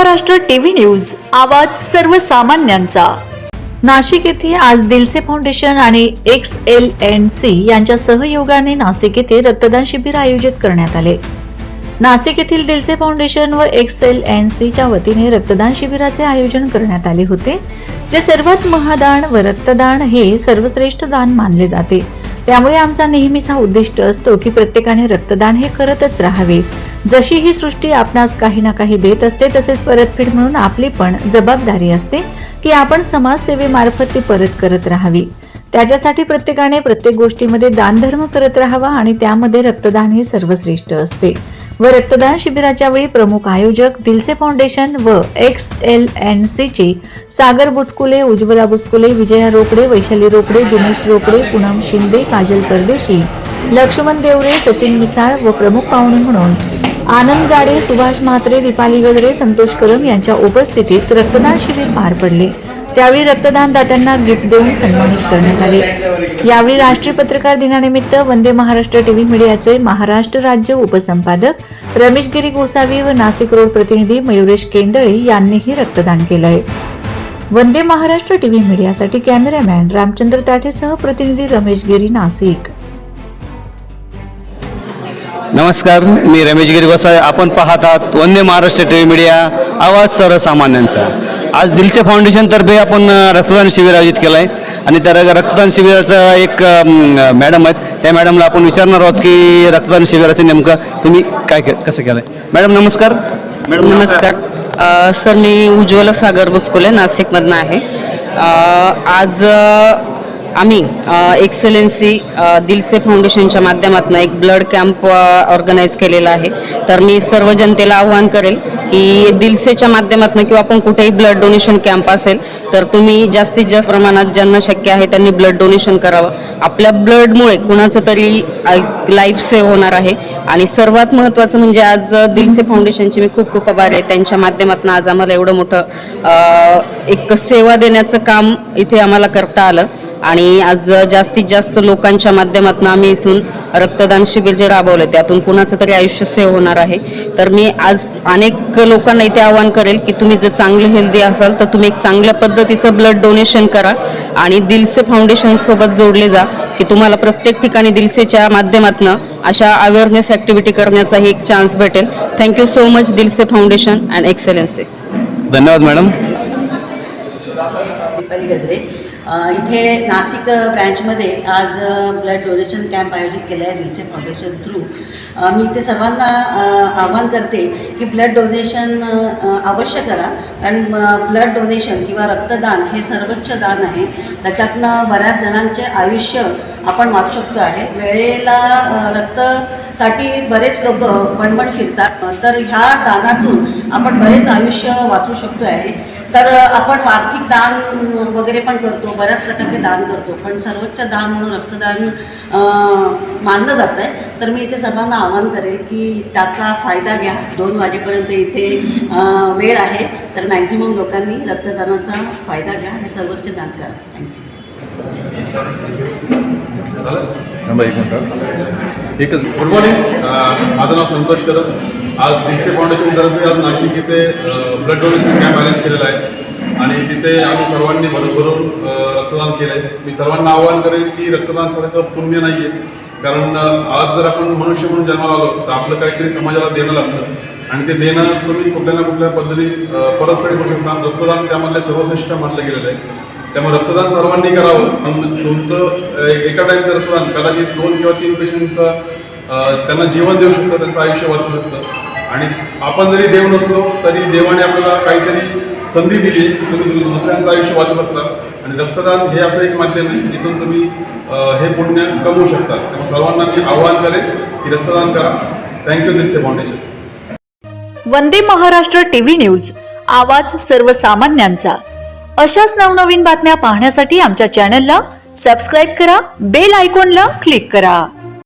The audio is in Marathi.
महाराष्ट्र टीव्ही न्यूज आवाज सर्वसामान्यांचा. नाशिक येथे आज दिलसे फाउंडेशन आणि एक्स एल एन सी यांच्या सहयोगाने नाशिक येथे रक्तदान शिबिर आयोजित करण्यात आले. नाशिक येथील दिलसे फाउंडेशन व एक्स एल एन सीच्या वतीने रक्तदान शिबिराचे आयोजन करण्यात आले होते जे सर्वात महादान व रक्तदान हे सर्वश्रेष्ठ दान मानले जाते. त्यामुळे आमचा नेहमीचा उद्दिष्ट असतो की प्रत्येकाने रक्तदान हे करतच राहावे. जशी ही सृष्टी आपणास काही ना काही देत असते तसेच परतफेड म्हणून आपली पण जबाबदारी असते की आपण समाजसेवेमार्फत ती परत करत राहावी. त्याच्यासाठी प्रत्येकाने प्रत्येक गोष्टीमध्ये दानधर्म करत राहावा आणि त्यामध्ये रक्तदान हे सर्वश्रेष्ठ असते. व रक्तदान शिबिराच्या वेळी प्रमुख आयोजक दिलसे फाउंडेशन व एक्स एल एन सीचे सागर बुचकुले उज्ज्वला बुचकुले विजया रोकडे वैशाली रोकडे दिनेश रोकडे पूनम शिंदे काजल परदेशी लक्ष्मण देवरे सचिन मिसाळ व प्रमुख पाहुणे म्हणून आनंद गाडे सुभाष म्हात्रे दीपाली गजरे संतोष कदम यांच्या उपस्थितीत रक्तदान शिबिर पार पडले. त्यावेळी रक्तदान दात्यांना गिफ्ट देऊन सन्मानित करण्यात आले. यावेळी राष्ट्रीय पत्रकार दिनानिमित्त वंदे महाराष्ट्र टीव्ही मीडियाचे महाराष्ट्र राज्य उपसंपादक रमेश गिरी गोसावी व नाशिक रोड प्रतिनिधी मयुरेश केंदळे यांनीही रक्तदान केलंय. वंदे महाराष्ट्र टीव्ही मीडियासाठी कॅमेरामॅन रामचंद्र ताठेसह प्रतिनिधी रमेश गिरी नाशिक. नमस्कार मी रमेश गिरी आपण पाहत आहात Vande Maharashtra TV media. आवाज सर्वसामान्यांचा. आज दिलसे फाउंडेशनतर्फे आपण रक्तदान शिबिर आयोजित केलं आहे आणि त्या रक्तदान शिबिराचं एक मॅडम आहेत. त्या मॅडमला आपण विचारणार आहोत की रक्तदान शिबिराचं नेमकं तुम्ही काय के- कसं केलं आहे मॅडम नमस्कार. मॅडम नमस्कार. सर मी उज्ज्वला सागर बुचकोले नाशिकमधनं आहे. आज आम्ही एक्सेलेन्सी दिलसे फाउंडेशनच्या माध्यमातून एक ब्लड कॅम्प ऑर्गनाईज केलेला आहे. तर मी सर्व जनतेला आव्हान करेल की दिलसेच्या माध्यमातून किंवा आपण कुठेही ब्लड डोनेशन कॅम्प असेल तर तुम्ही जास्तीत जास्त प्रमाणात ज्यांना शक्य आहे त्यांनी ब्लड डोनेशन करावं. आपल्या ब्लडमुळे कुणाचं तरी लाईफ सेव्ह होणार आहे. आणि सर्वात महत्त्वाचं म्हणजे आज दिलसे फाउंडेशनचे मी खूप खूप आभार आहे. त्यांच्या माध्यमातून आज आम्हाला एवढं मोठं एक सेवा देण्याचं काम इथे आम्हाला करता आलं. आणि आज जास्तीत जास्त लोकांच्या माध्यमातून आम्ही इथून रक्तदान शिबिर जे राबवलं त्यातून कुणाचं तरी आयुष्य सेव्ह होणार आहे. तर मी आज अनेक लोकांना इथे आवाहन करेल की तुम्ही जर चांगले हेल्दी असाल तर तुम्ही एक चांगल्या पद्धतीचं ब्लड डोनेशन करा आणि दिलसे फाउंडेशन सोबत जोडले जा की तुम्हाला प्रत्येक ठिकाणी दिलसेच्या माध्यमातून अशा अवेअरनेस ॲक्टिव्हिटी करण्याचाही एक चान्स भेटेल. Thank you so much Dilse foundation and excellency धन्यवाद मॅडम इथे नाशिक ब्रँचमध्ये आज ब्लड डोनेशन कॅम्प आयोजित केला आहे दिलसे फाउंडेशन थ्रू मी इथे सर्वांना आव्हान आवाहन करते की ब्लड डोनेशन अवश्य करा. कारण ब्लड डोनेशन किंवा रक्तदान हे सर्वोच्च दान आहे. त्याच्यातनं बऱ्याच जणांचे आयुष्य आपण वाचू शकतो आहे. वेळेला रक्तसाठी बरेच लोक बणबण फिरतात. तर ह्या दानातून आपण बरेच आयुष्य वाचू शकतो आहे तर आपण आर्थिक दान वगैरे पण करतो. बऱ्याच प्रकारचे दान करतो. पण सर्वोच्च दान म्हणून रक्तदान मानलं जातं आहे तर मी इथे सर्वांना आवाहन करेल की त्याचा फायदा घ्या. दोन वाजेपर्यंत इथे वेळ आहे. तर मॅक्झिमम लोकांनी रक्तदानाचा फायदा घ्या हे सर्वोच्च दान करा. थँक्यू एकच गुड मॉर्निंग माझं नाव संतोष कदम. आज दिलसे फाउंडेशनतर्फे आज नाशिक इथे ब्लड डोनेशन कॅम्प अरेंज केलेला आहे. आणि तिथे आम्ही सर्वांनी भरून भरून अ, रक्तदान केलं आहे मी सर्वांना आवाहन करेन की रक्तदान करायचं पुण्य नाही आहे कारण आज जर आपण मनुष्य म्हणून जन्माला आलो तर आपलं काहीतरी समाजाला देणं लागतं. आणि ते देणं तुम्ही कुठल्या ना कुठल्या पद्धती परतफेड करू शकता. रक्तदान त्यामधले सर्वश्रेष्ठ मानलं गेलेलं आहे. त्यामुळे रक्तदान सर्वांनी करावं. पण तुमचं एका टाईमचं रक्तदान कदाचित दोन किंवा तीन पेशंटचं त्यांना जीवन देऊ शकतं त्यांचं आयुष्य वाचू शकतं. आणि आपण जरी देव नसलो तरी देवाने आपल्याला काहीतरी संधी दिली की तुम्ही दु- दुसऱ्यांचं आयुष्य वाचू शकता. आणि रक्तदान हे असं एक माध्यम आहे जिथून तुम्ही हे पुण्य कमवू शकता. त्यामुळे सर्वांना मी आवाहन करेन की रक्तदान करा. Thank you Dilse foundation Vande Maharashtra TV news आवाज सर्वसामान्यांचा. अशाच नवनवीन बातम्या पाहण्यासाठी आमच्या चॅनलला सबस्क्राईब करा बेल आयकॉनला क्लिक करा.